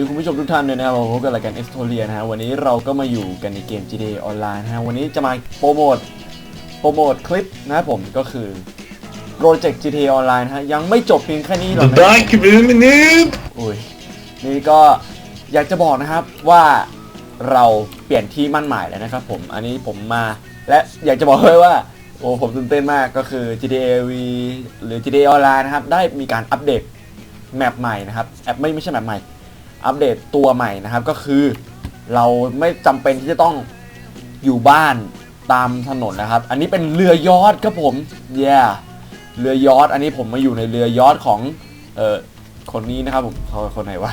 วัสดีคุณผู้ชมทุกท่านเลยนะครับผมพบกับรายการ e x t o r i a นะฮะวันนี้เราก็มาอยู่กันในเกม GTA Online นะฮะวันนี้จะมาโปรโมทโปรโมทคลิปนะครับผมก็คือโปรเจกต์ GTA Online นะฮะยังไม่จบเพียงแค่นี้หรอกนะ Dank u meneer. อุ้ยนี่ก็อยากจะบอกนะครับว่าเราเปลี่ยนที่มั่นหมายแล้วนะครับผมอันนี้ผมมาและอยากจะบอกเลยว่าโอ้ผมตื่นเต้นมากก็คือ GTA V หรือ GTA Online นะครับได้มีการอัปเดตแมปใหม่นะครับแอปไม่ไม่ใช่แมปใหม่ อัปเดตตัวใหม่นะครับก็คือ เราไม่จำเป็นที่จะต้องอยู่บ้านตามถนนนะครับ อันนี้เป็นเรือยอทครับผม yeah เรือยอทอันนี้ผมมาอยู่ในเรือยอทของเอ่อคนนี้นะครับผมเขาคนไหนวะ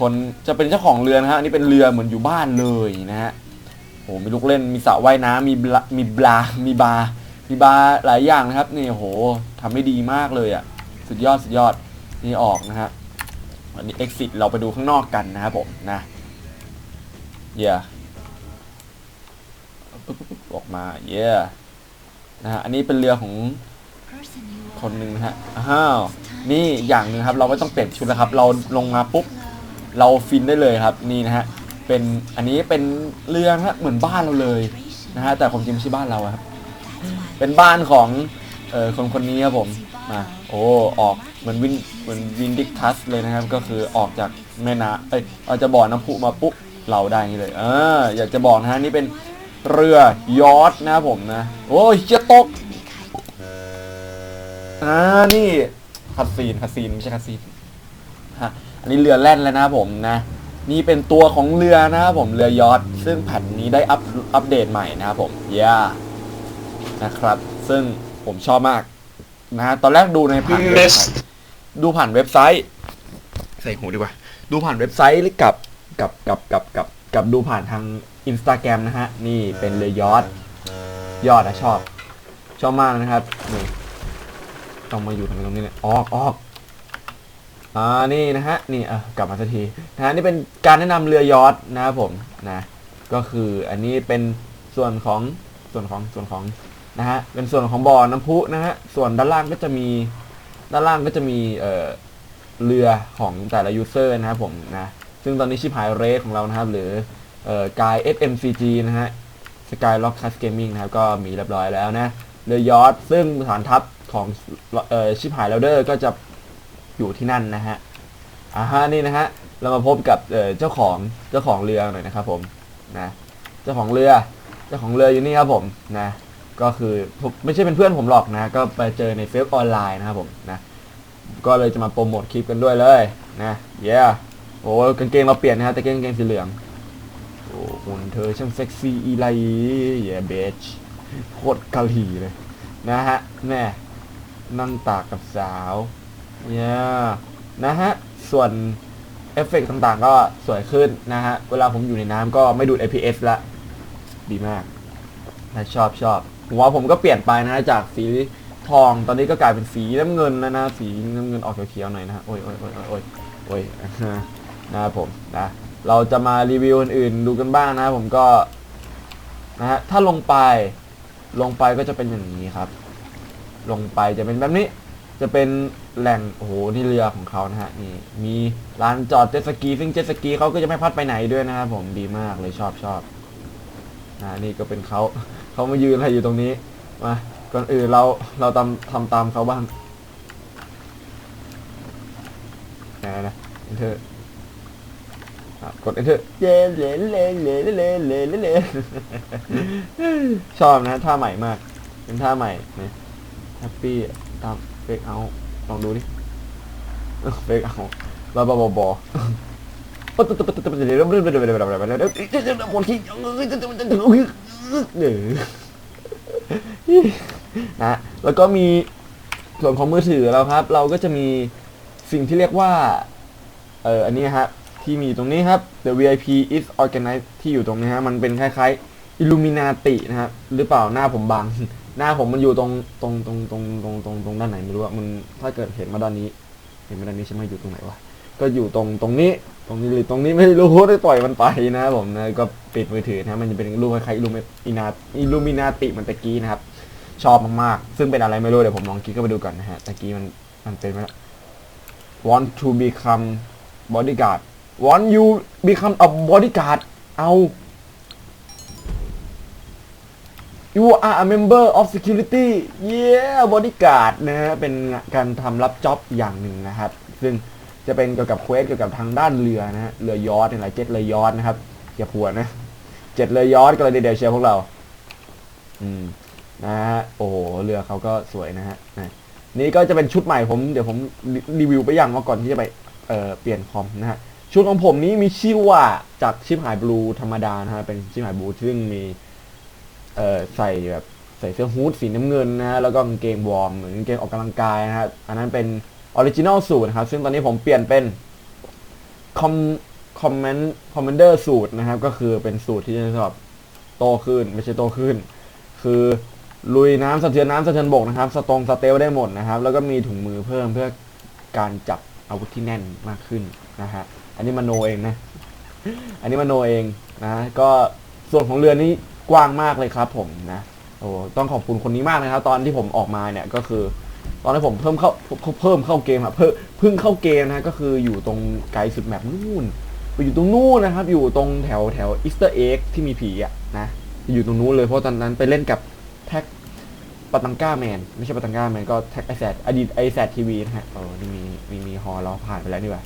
คนจะเป็นเจ้าของเรือนะฮะอันนี้เป็นเรือเหมือนอยู่บ้านเลยนะฮะโอ้มีลูกเล่นมีสระว่ายน้ำมีบลามีบลา มีบาร์มีบาร์หลายอย่างนะครับนี่โหทำได้ดีมากเลยอะสุดยอดสุดยอดนี่ออกนะฮะ วันนี้ exit เราไปดูข้างนอกกันนะครับผมนะเย่ปุ๊บปุ๊บปุ๊บออกมาเย่นะฮะอันนี้เป็นเรือของคนหนึ่งนะฮะอ้าวนี่อย่างหนึ่งครับเราไม่ต้องเปลี่ยนชุดแล้วครับ เราลงมาปุ๊บเราฟินได้เลยครับนี่นะฮะเป็นอันนี้เป็นเรือนะฮะเหมือนบ้านเราเลยนะฮะแต่ความจริงไม่ใช่บ้านเราครับ เป็นบ้านของเอ่อคนคนนี้ครับผมมา โอ้ออกเหมือนวินเหมือนวินดิกทัสเลยนะครับ ก็คือออกจากแม่น้ำเอ้ยเอาจะบ่อน้ำพุมาปุ๊บเราได้นี้เลยเอออยากจะบอกนะฮะนี่เป็นเรือยอทนะครับผมนะ โอ้ยจะตกอ่านี่คัสซีนคัสซีนไม่ใช่คัสซีนฮะอันนี้เรือแล่นแล้วนะผมนะนี่เป็นตัวของเรือนะครับผมเรือยอทซึ่งแผ่นนี้ได้อัปอัปเดตใหม่นะครับผมย่นะครับ ซึ่งผมชอบมาก นะฮะตอนแรกดูในผ่านเว็บไซต์ดูผ่านเว็บไซต์ ใส่หูดีกว่า ดูผ่านเว็บไซต์หรือกับกับกับกับกับกับดูผ่านทางอินสตาแกรมนะฮะ นี่เป็นเรือยอด ยอดอะชอบ ชอบมากนะครับนี่ต้องมาอยู่ทางตรงนี้เนี่ยออกออกอ่านี่นะฮะนี่อะกลับมาสักทีนะฮะนี่เป็นการแนะนำเรือยอดนะครับผมนะ ก็คืออันนี้เป็นส่วนของส่วนของส่วนของ นะฮะเป็นส่วนของบ่อน้ำพุนะฮะส่วนด้านล่างก็จะมีด้านล่างก็จะมีเอ่อเรือของแต่ละยูเซอร์นะครับผมนะซึ่งตอนนี้ชิปหายเรสของเรานะครับ หรือเอ่อกาย SMCG นะฮะ Sky Rock Cast Gaming นะครับก็มีเรียบร้อยแล้วนะเรือยอทซึ่งฐานทัพของเอ่อชิปหายแล้วเดอร์ก็จะอยู่ที่นั่นนะฮะอ่าฮะนี่นะฮะเรามาพบกับเอ่อเจ้าของเจ้าของเรือหน่อยนะครับผมนะเจ้าของเรือเจ้าของเรืออยู่นี่ครับผมนะ ก็คือผมไม่ใช่เป็นเพื่อนผมหรอกนะ ก็ไปเจอในเฟซออนไลน์นะครับผมนะ ก็เลยจะมาโปรโมทคลิปกันด้วยเลยนะเย้โอ้กางเกงเราเปลี่ยนนะฮะแต่กางเกงสีเหลืองโอ้หุ่นเธอช่างเซ็กซี่อีไลเย้เบชโคตรเกาหลีเลยนะฮะแม่นั่งตากกับสาวเนี่ยนะฮะส่วนเอฟเฟกต์ต่างๆ ก็สวยขึ้นนะฮะ เวลาผมอยู่ในน้ำก็ไม่ดูด FPS ละ ดีมากนะชอบชอบ หัวผมก็เปลี่ยนไปนะจากสีทองตอนนี้ก็กลายเป็นสีน้ำเงินแล้วนะสีน้ำเงินออกเขียวๆหน่อยนะโอ้ยโอ้ยโอ้ยโอ้ยโอ้ยนะครับผมนะเราจะมารีวิวอื่นๆดูกันบ้างนะ ผมก็นะฮะถ้าลงไปลงไปก็จะเป็นอย่างนี้ครับ ลงไปจะเป็นแบบนี้ จะเป็นแหล่งโอ้โหนี่เรือของเขานะฮะนี่มีร้านจอดเจ็ตสกีซึ่งเจ็ตสกีเขาก็จะไม่พัดไปไหนด้วยนะครับผมดีมากเลยชอบชอบนะนี่ก็เป็นเขา เขามายืนอะไรอยู่ตรงนี้ มา ก่อนอื่นเราเราทำทำตามเขาบ้างนะนะ enter อะกด enter เย้เลเลเลเลเลเลเลเลชอบนะท่าใหม่มาก เป็นท่าใหม่นะแฮปปี้ตามเฟกเอาลองดูดิเฟกเอาบอบอบอบอปุ๊บปุ๊บปุ๊บปุ๊บปุ๊บเดี๋ยวเดี๋ยวเดี๋ยวเดี๋ยวเดี๋ยวเดี๋ยวเดี๋ยวเดี๋ยวเดี๋ยวเดี๋ยวเดี๋ยวปวดขี้เดี๋ยวนะแล้วก็มีส่วนของมือถือเราครับ เราก็จะมีสิ่งที่เรียกว่า เอออันนี้ฮะที่มีตรงนี้ครับ the VIP is organized ที่อยู่ตรงนี้ฮะ มันเป็นคล้ายๆ Illuminati นะครับหรือเปล่าหน้าผมบังหน้าผมมันอยู่ตรงตรงตรงตรงตรงตรงตรงด้านไหนไม่รู้อะมันถ้าเกิดเห็นมาด้านนี้ เห็นมาด้านนี้ใช่ไหมอยู่ตรงไหนวะก็อยู่ตรงตรงนี้ ตรงนี้หรือตรงนี้ไม่รู้ได้ปล่อยมันไปนะครับผมนะก็ปิดมือถือนะมันจะเป็นรูปคล้ายๆอิลูมินาอิลูมินาติมันตะกี้นะครับ ชอบมากๆ ซึ่งเป็นอะไรไม่รู้เดี๋ยวผมลองคลิกเข้าไปดูก่อนนะฮะตะกี้มันมันเป็นไหม want to become bodyguard want you become a bodyguard เอา you are a member of security yeah bodyguard นะฮะเป็นการทำรับจ็อบอย่างหนึ่งนะครับ ซึ่ง จะเป็นเกี่ยวกับเควสเกี่ยวกับทางด้านเรือนะฮะเรือยอทเนี่ยแหละเจ็ตเรือยอทนะครับอย่าพัวนะเจ็ดเรือยอทก็เลยเดียวเชียวพวกเรา อืมนะฮะโอ้โหเรือเขาก็สวยนะฮะนะนี่ก็จะเป็นชุดใหม่ผมเดี๋ยวผมรีวิวไปอย่างมาก่อนที่จะไปเอ่อเปลี่ยนคอมนะฮะชุดของผมนี้มีชื่อว่าจากชิปหายบลูธรรมดานะฮะเป็นชิปหายบลูซึ่งมีเอ่อใส่แบบใส่เสื้อฮู้ดสีน้ำเงินนะฮะแล้วก็กางเกงวอร์มเหมือนกางเกงออกกำลังกายนะฮะอันนั้นเป็น ออริจินอลสูตรนะครับซึ่งตอนนี้ผมเปลี่ยนเป็นคอมคอมเมนต์คอมเมนเดอร์สูตรนะครับ ก็คือเป็นสูตรที่จะสำหรับโตขึ้น ไม่ใช่โตขึ้น คือลุยน้ำสะเทือนน้ำสะเทือนบกนะครับ สตรงสเตลได้หมดนะครับ แล้วก็มีถุงมือเพิ่มเพื่อการจับอาวุธที่แน่นมากขึ้นนะฮะอันนี้มโนเองนะ อันนี้มโนเองนะก็ส่วนของเรือนี้กว้างมากเลยครับผมนะโอ้ต้องขอบคุณคนนี้มากนะครับ ตอนที่ผมออกมาเนี่ยก็คือ ตอนที่ผมเพิ่มเข้าเพิ่มเข้าเกมอะเพิ่มเพิ่งเข้าเกมนะก็คืออยู่ตรงไกลสุดแมปนู่นไปอยู่ตรงนู่นนะครับ อยู่ตรงแถวแถวอีสเตอร์เอ็กที่มีผีอะนะอยู่ตรงนู้นเลยเพราะตอนนั้นไปเล่นกับแท็กปาตังก้าแมนไม่ใช่ปาตังก้าแมนก็แท็กไอแซดอดีตไอแซดทีวีนะฮะเออนี่มีมีมีฮอเราผ่านไปแล้วนี่หว่า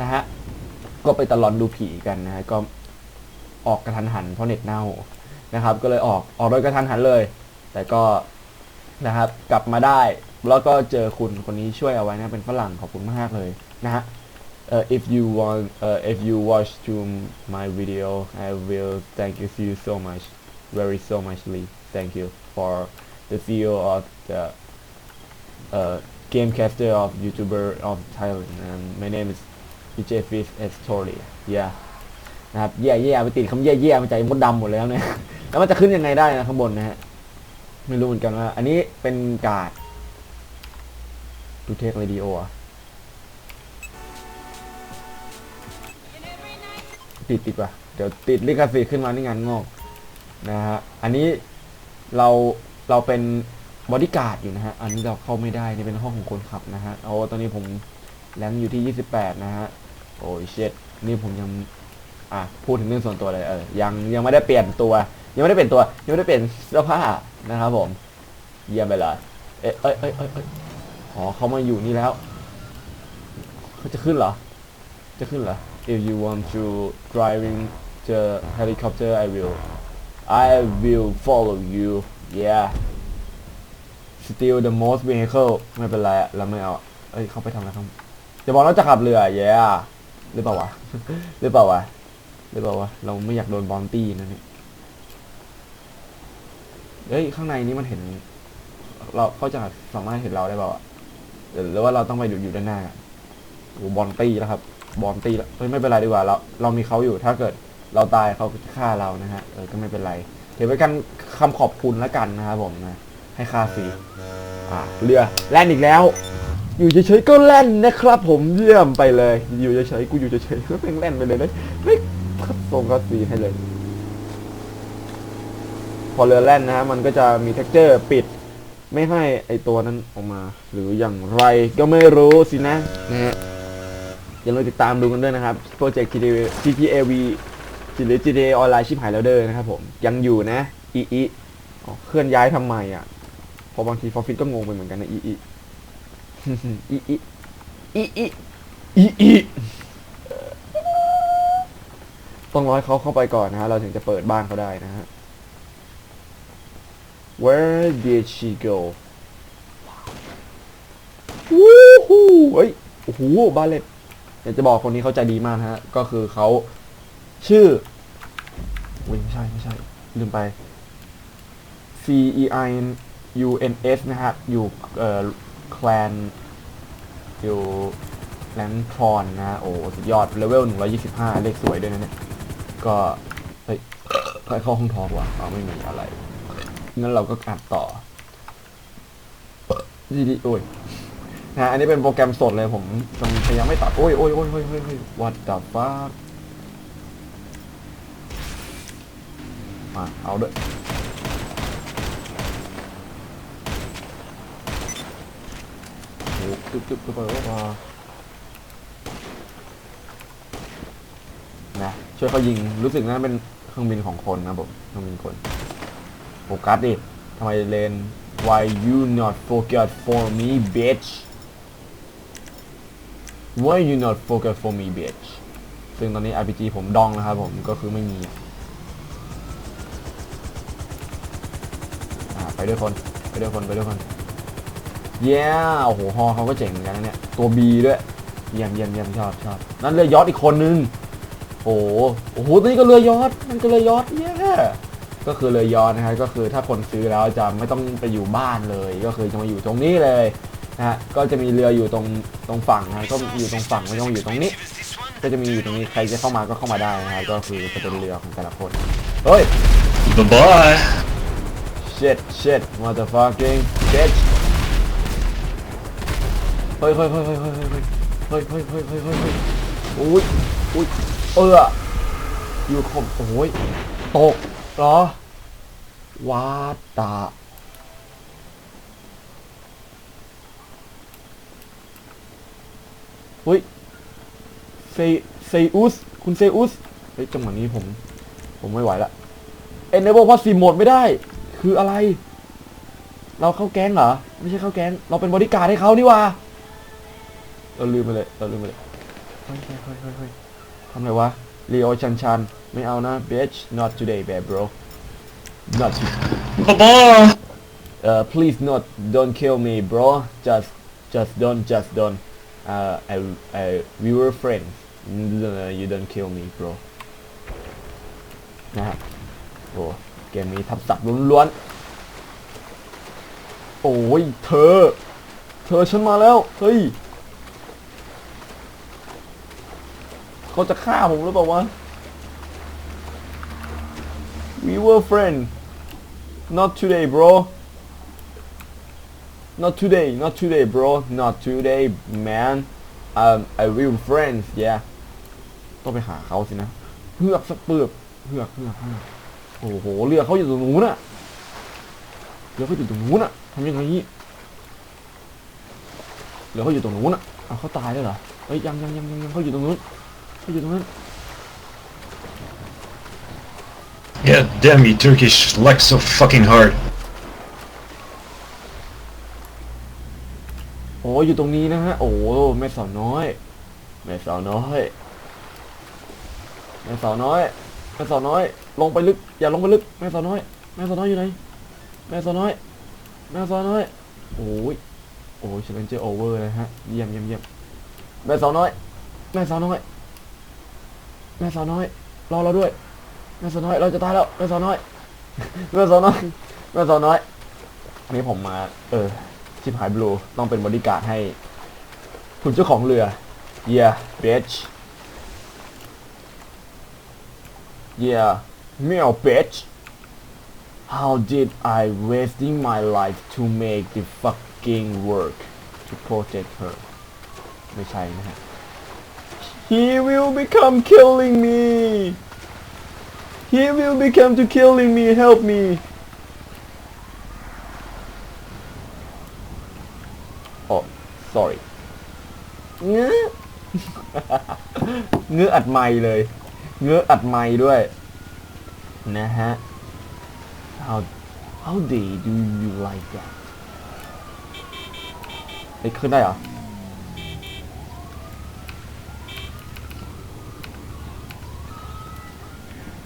นะฮะก็ไปตลอนดูผีกันนะฮะก็ออกกระทันหันเพราะเน็ตเน่านะครับ ก็เลยออกออกโดยกระทันหันเลย แต่ก็นะครับ กลับมาได้ แล้วก็เจอคุณคนนี้ช่วยเอาไว้นะ เป็นฝรั่งขอบคุณมากเลยนะฮะ if you want เอ่อ if you watch to my video I will thank you so much very so muchly thank you for the CEO of the uh, gamecaster of YouTuber of Thailand and my name is DJ Fish story yeah นะครับแย่แย่ไปติดคำแย่แย่มาจากไอ้มดดำหมดแล้วเนี่ยแล้วมันจะขึ้นยังไงได้นะข้างบนนะฮะไม่รู้เหมือนกันว่า อันนี้เป็นกาด ดูเทคเรดิโออะติดติดว่ะเดี๋ยวติดลิขสิทธิ์ขึ้นมานี่งานงอกนะฮะอันนี้เราเราเป็นบอดี้การ์ดอยู่นะฮะ อันนี้เราเข้าไม่ได้นี่เป็นห้องของคนขับนะฮะโอ้ตอนนี้ผมแรงอยู่ที่ 28 นะฮะ โอ้ยเช็ดนี่ผมยัง อะ พูดถึงเรื่องส่วนตัวเลย เออ ยังยังไม่ได้เปลี่ยนตัว ยังไม่ได้เปลี่ยนตัว ยังไม่ได้เปลี่ยนเสื้อผ้านะครับผม เยี่ยมไปเลย เอ้ยเอ้ยเอ้ยเอ้ย อ๋อเขามาอยู่นี่แล้วเขาจะขึ้นเหรอ จะขึ้นเหรอ if you want to driving the helicopter I will I will follow you yeah steal the most vehicle ไม่เป็นไรอะเราไม่เอาเอ้ยเขาไปทำอะไรครับจะบอกเราจะขับเรือ yeah หรือเปล่าวะหรือเปล่าวะหรือเปล่าวะเราไม่อยากโดนบอมตี้นะเนี่ยเฮ้ยข้างในนี้มันเห็น เราเขาจะสามารถเห็นเราได้เปล่าอะ หรือว่าเราต้องไปอยู่อยู่ด้านหน้าโอ้บอลตี้แล้วครับ บอลตี้แล้วเฮ้ยไม่เป็นไรดีกว่า เราเรามีเขาอยู่ถ้าเกิดเราตายเขาฆ่าเรานะฮะเออก็ไม่เป็นไรถือเป็นการคำขอบคุณแล้วกันนะครับผมนะ ให้ค่าฟรีอ่าเรือแล่นอีกแล้ว อยู่เฉยๆก็แล่นนะครับ ผมเยี่ยมไปเลย อยู่เฉยๆกูอยู่เฉยๆก็เป็นแล่นไปเลยนะไม่ส่งก็ฟรีให้เลย พอเรือแล่นนะฮะมันก็จะมี t e x t อร์ปิด ไม่ให้ไอตัวนั้นออกมา หรืออย่างไรก็ไม่รู้สินะนะฮะอย่าลืมติดตามดูกันด้วยนะครับโปรเจกต์ GTAV หรือ GTA ออนไลน์ชิบหายแล้วเด้อนะครับผมยังอยู่นะอีอีเคลื่อนย้ายทำไมอะเพอบางทีฟอร์ฟิตก็งงไปเหมือนกันนะอีอีอีอีอีอีอีอีต้องรอให้เขาเข้าไปก่อนนะฮะเราถึงจะเปิดบ้านเขาได้นะฮะ Where did she go วู้ฮู้เฮ้ยโอ้โหบาเลตอยากจะบอกคนนี้เขาใจดีมากนะฮะ ก็คือเขาชื่ออุ้ยไม่ใช่ไม่ใช่ ลืมไป C E I N U N S นะฮะ อยู่เอ่อแคลนอยู่แลนทรอนนะฮะโอ้สุดยอด เลเวล 125 เลขสวยด้วยนะเนี่ย ก็ เฮ้ยใครเข้าห้องทองวะอ๋อไม่มีอะไร งั้นเราก็อัดต่อดีดีโอ้ยนะอันนี้เป็นโปรแกรมสดเลยผมพยายามไม่ตัดโอ้ยโอ้ยโอ้ยโอ้ยโอ้ยโอ้ย what the fuck มาเอาด้วยโอ้ตึ๊บตึ๊บตึ๊บไปว่าช่วยเขายิงรู้สึกน่าเป็นเครื่องบินของคนนะผมเครื่องบินคน โฟกัสดิทำไมเลน why you not focus for me bitch why you not focus for me bitch ซึ่งตอนนี้ RPG ผมดองนะครับผมก็คือไม่มีไปด้วยคน ไปด้วยคน ไปด้วยคน เย้โอ้โหฮอเขาก็เจ๋งเหมือนกันนะเนี่ย ตัว B ด้วย เยี่ยมเยี่ยมเยี่ยมชอบชอบนั่นเรือยอทอีกคนนึงโอ้โห โอ้โห นี่ก็เรือยอทนั่นก็เรือยอทเย้ ก็คือเรือยอทนะฮะก็คือถ้าคนซื้อแล้วจะไม่ต้องไปอยู่บ้านเลย ก็คือจะมาอยู่ตรงนี้เลยนะฮะก็จะมีเรืออยู่ตรงตรงฝั่งนะก็อยู่ตรงฝั่งไม่ต้องอยู่ตรงนี้ ก็จะมีอยู่ตรงนี้ใครจะเข้ามาก็เข้ามาได้นะฮะก็คือจะเป็นเรือของแต่ละคนเฮ้ย Bye bye. shit shit motherfucking bitch เฮ้ยเฮ้ยเฮ้ยเฮ้ยเฮ้ยเฮ้ยเฮ้ยเฮ้ยเฮ้ยเฮ้ยเฮ้ยเฮ้ยอุ้ยอุ้ยเอออยู่คมโอ้ยตกเหรอวาตาเฮ้ยเซเซอุส คุณเซอุส เฮ้ยจังหวะนี้ผม ผมไม่ไหวละ Enable Passive Mode ไม่ได้ คืออะไร เราเข้าแก๊งเหรอ ไม่ใช่เข้าแก๊ง เราเป็นบริการดให้เขานี่หว่า เราลืมไปเลย เราลืมไปเลยเฮ้ยเฮ้ยเฮ้ยเฮ้ยเฮ้ยทำไรวะลีโอชันชัน ไม่เอานะ bitch not today bad bro not today Bye bye. uh, please not don't kill me bro just just don't just don't uh, I, I we were friends Uh, you don't kill me bro นะฮะโอ้เกมนี้ทับศัพท์ล้วนๆโอ้ยเธอ เธอฉันมาแล้ว เฮ้ย เขาจะฆ่าผมหรือเปล่าวะ We were friend Not today bro Not today not today bro Not today man um I will friends yeah ต้องไปหาเขาสินะเฮือกสักเปลือกเฮือกเฮือกเฮือกโอ้โหเรือเขาอยู่ตรงนู้นน่ะเรือเขาอยู่ตรงนู้นน่ะทำยังไงนี่เรือเขาอยู่ตรงนู้นน่ะเอาเขาตายแล้วเหรอเฮ้ยยังยังยังยังเขาอยู่ตรงนู้นเขาอยู่ตรงนั้น Yeah, damn you Turkish like so fucking hard. โอ้อยู่ตรงนี้นะฮะ โอ้แม่สาวน้อย แม่สาวน้อย แม่สาวน้อย แม่สาวน้อย ลงไปลึก อย่าลงไปลึก แม่สาวน้อย แม่สาวน้อยอยู่ไหน แม่สาวน้อย แม่สาวน้อย โอ้ย โอ้ยเชลเลนเจอร์โอเวอร์เลยฮะ เยี่ยมเยี่ยมเยี่ยมแม่สาวน้อย แม่สาวน้อย แม่สาวน้อย รอเราด้วย นายสาวน้อยเราจะตายแล้วนายสาวน้อยนายสาวน้อยนายสาวน้อยอันนี้ผมมา เออชิบหายบลูต้องเป็นบริการให้ คุณเจ้าของเรือ yeah bitch yeah meow bitch how did I wasting my life to make the fucking work to protect her ไม่ใช่นะฮะ he will become killing me he will become to killing me help me โอ้ sorry เงื้อเงื้ออัดไม้เลย เงื้ออัดไม้ด้วย นะฮะ how how they do you like that เฮ้ยขึ้นได้เหรอ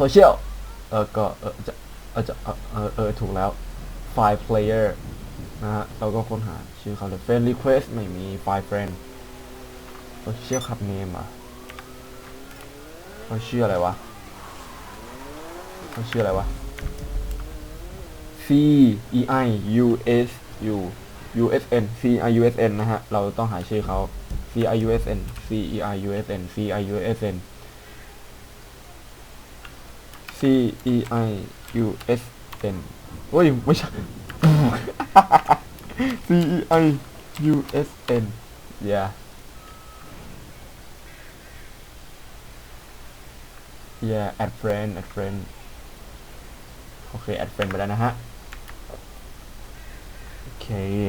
โซเชียลเออก็เออจะเออจะเออเออถูกแล้วไฟล์ player นะฮะเราก็ค้นหาชื่อเขาเลย friend request ไม่มีไฟล์ friend เขาชื่อขับ name อะเขาชื่ออะไรวะเขาชื่ออะไรวะ C E I U S U U S N C I U S N นะฮะ เราต้องหาชื่อเขา C I U S N C E I U S N C I U S N C E I U S N เฮ้ย ไม่ใช่ C E I U S N yeah yeah add friend add friend โอเค add friend ไปแล้วนะฮะ โอเค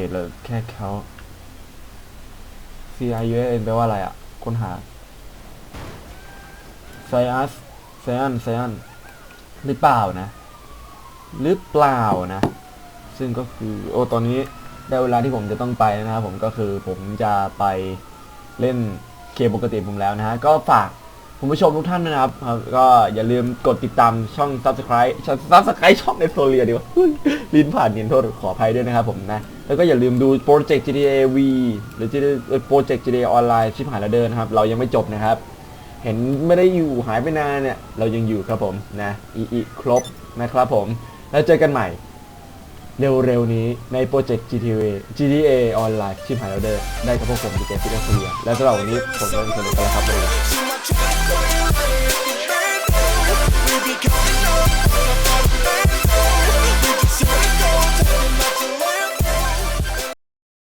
เราแค่เขา C I U S N แปลว่าอะไรอะ ค้นหาไซอั หรือเปล่านะ หรือเปล่านะ ซึ่งก็คือโอ้ตอนนี้ได้เวลาที่ผมจะต้องไปนะครับผมก็คือผมจะไปเล่นเกมปกติผมแล้วนะฮะก็ฝากคุณผู้ชมทุกท่านนะครับครับก็อย่าลืมกดติดตามช่อง subscribe ช่อง subscribe ช่องในโซเลียดีกว่าลิ้นผ่านเนียนโทษขออภัยด้วยนะครับผมนะ แล้วก็อย่าลืมดูโปรเจกต์ GTA V หรือ GTA โปรเจกต์ GTA ออนไลน์ชิบหายแล้วเดินนะครับ เรายังไม่จบนะครับ เห็นไม่ได้อยู่หายไปนานเนี่ย เรายังอยู่ครับผมนะอีอีครบนะครับผม แล้วเจอกันใหม่ เร็วๆนี้ในโปรเจกต์ GTA GTA ออนไลน์ชิมหายแล้วเดอได้กับพวกผมดีเจฟิลเลียและสำหรับวันนี้ผมก็เป็นคนเดียวกันแล้วครับเลย We be coming up, we be coming up,